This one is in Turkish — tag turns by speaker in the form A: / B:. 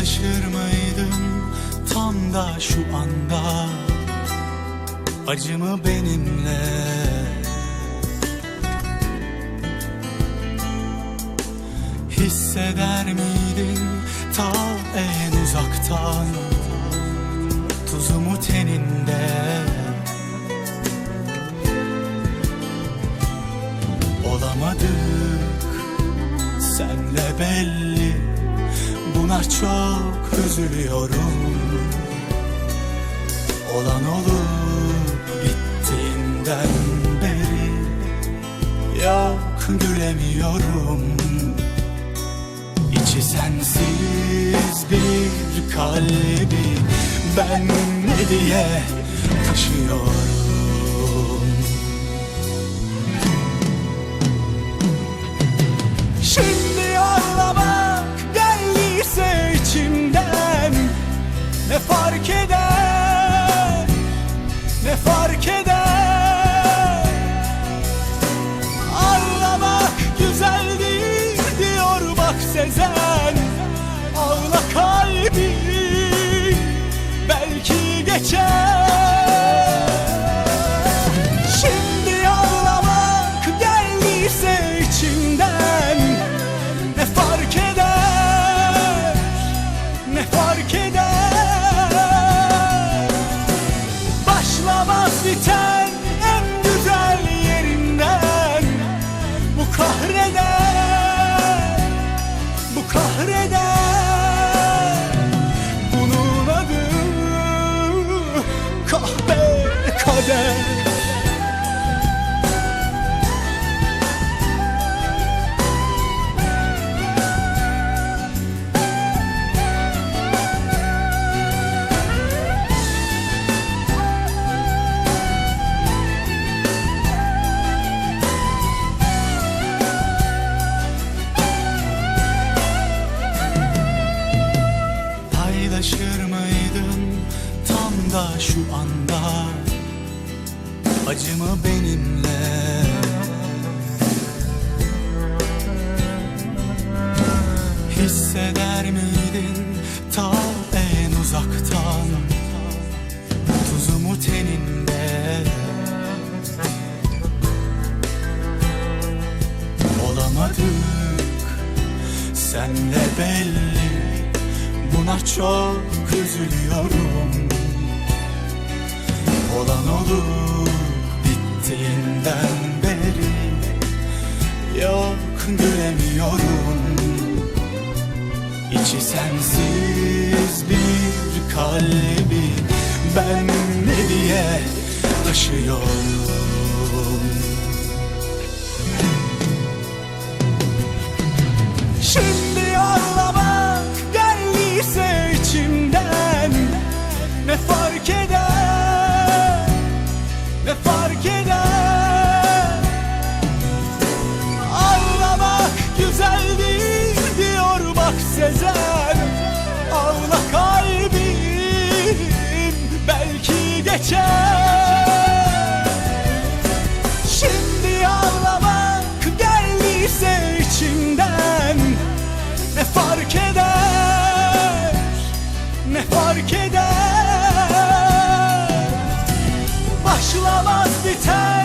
A: Paylaşır mıydın tam da şu anda? Acımı benimle. Hisseder miydin ta en uzaktan? Tuzumu teninde. Olamadık senle belli Buna çok üzülüyorum. Olan olup bittiğinden beri Yok gülemiyorum. İçi sensiz bir kalbi Ben ne diye taşıyorum tam da şu anda. Acımı benimle. Hisseder miydin ta en uzaktan? Tuzumu teninde. Olamadık. Senle belli. Buna çok üzülüyorum Olup bittiğinden beri. Yok gülemiyorum İçi sensiz bir kalbi Ben ne diye taşıyorum geçer. Şimdi ağlamak geldiyse içimden Ne fark eder, ne fark eder? Başlamaz biten